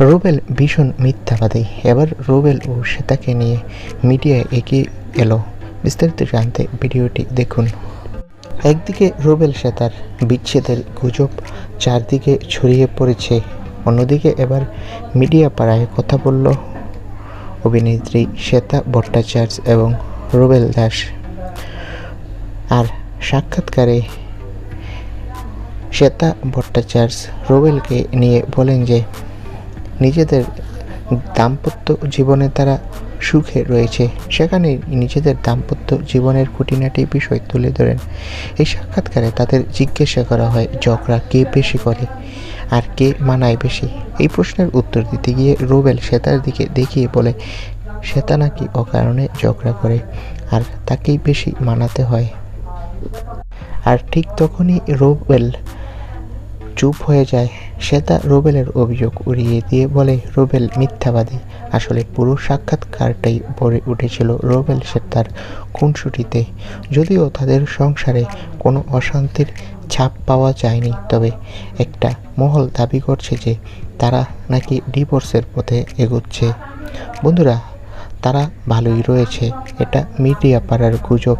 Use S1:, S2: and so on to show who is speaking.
S1: রুবেল ভীষণ মিথ্যাবাদী। এবার রুবেল ও শ্বেতাকে নিয়ে মিডিয়ায় এগিয়ে এলো। বিস্তারিত জানতে ভিডিওটি দেখুন। একদিকে রুবেল শ্বেতার বিচ্ছেদের গুজব চারদিকে ছড়িয়ে পড়েছে। অন্যদিকে এবার মিডিয়া পাড়ায় কথা বলল অভিনেত্রী শ্বেতা ভট্টাচার্য এবং রুবেল দাস। আর সাক্ষাৎকারে শ্বেতা ভট্টাচার্য রুবেলকে নিয়ে বলেন যে নিজেদের দাম্পত্য জীবনে তারা সুখে রয়েছে। সেখানে নিজেদের দাম্পত্য জীবনের খুঁটিনাটি বিষয় তুলে ধরেন। এই সাক্ষাৎকারে তাদের জিজ্ঞাসা করা হয়, ঝগড়া কে বেশি করে আর কে মানায় বেশি? এই প্রশ্নের উত্তর দিতে গিয়ে রুবেল শ্বেতার দিকে দেখিয়ে বলে, শ্বেতা নাকি অকারণে ঝগড়া করে আর তাকেই বেশি মানাতে হয়? আর ঠিক তখনই রুবেল চুপ হয়ে যায়। শ্বেতা রুবেলের অভিযোগ উড়িয়ে দিয়ে বলে, রুবেল মিথ্যাবাদী। আসলে পুরো সাক্ষাৎকারটাই ভরে উঠেছিল রুবেল শ্বেতার খুনসুটিতে। যদিও তাদের সংসারে কোনো অশান্তির ছাপ পাওয়া যায়নি, তবে একটা মহল দাবি করছে যে তারা নাকি ডিভোর্সের পথে এগোচ্ছে। বন্ধুরা, তারা ভালোই রয়েছে, এটা মিডিয়া পাড়ার গুজব।